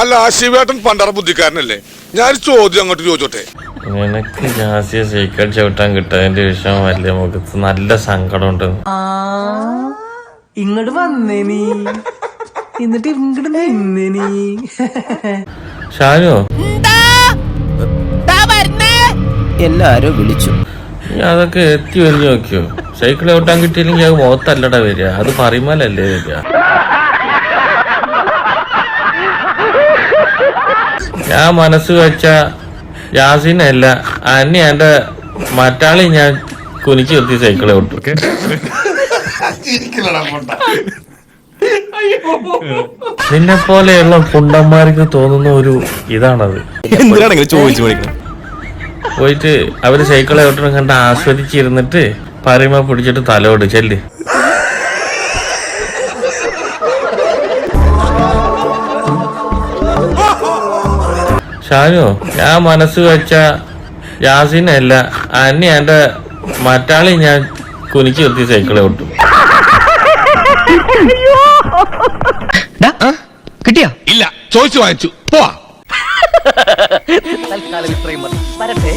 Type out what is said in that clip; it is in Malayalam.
അല്ല ആ ശിവേട്ടൻ പണ്ടറ ബുദ്ധിക്കാരനല്ലേ? ഞാൻ ചോദ്യം അങ്ങോട്ട് ചോദിച്ചോട്ടെ. നിനക്ക് ജാസിയെ സീക്രട്ട് ചവിട്ടാൻ കിട്ടാതിന്റെ വിഷയം വലിയ മുഖത്ത് നല്ല സങ്കടമുണ്ട്. ആ ഇങ്ങോട്ട് വന്നേ നീ. എന്നിട്ട് ഇങ്ങോട്ട് നിന്നേ നീ. ഷാനു? എല്ലാരും വിളിച്ചു. നീ അതൊക്കെ എത്തി വരിഞ്ഞു നോക്കിയോ? സൈക്കിൾ ചവിട്ടാൻ കിട്ടിയില്ലെങ്കിൽ അത് മുഖത്തല്ലടാ വരിക. അത് പറയുമ്പോലല്ലേ വരിക. ഞാൻ മനസ്സ് വെച്ച യാസിനല്ല അന്നെ എന്റെ മറ്റാളി ഞാൻ കുനിച്ച് നിർത്തി സൈക്കിളെ വിട്ടു. നിന്നെ പോലെയുള്ള പുണ്ടന്മാർക്ക് തോന്നുന്ന ഒരു ഇതാണത്. പോയിട്ട് അവർ സൈക്കിളെ വിട്ടണം കണ്ട് ആസ്വദിച്ചിരുന്നിട്ട് പറയുമ്പോ പിടിച്ചിട്ട് തലോട് ചെല്ല്. ഷാനു ഞാൻ മനസ്സ് വെച്ച യാസിനല്ല അന്നെ എന്റെ മറ്റാളി ഞാൻ കുനിച്ചു നിർത്തി സൈക്കിളെ വിട്ടു കിട്ടിയോ? ഇല്ല ചോദിച്ചു വാങ്ങിച്ചു. പോവാ. തൽക്കാലം ഇത്രയും വരട്ടെ.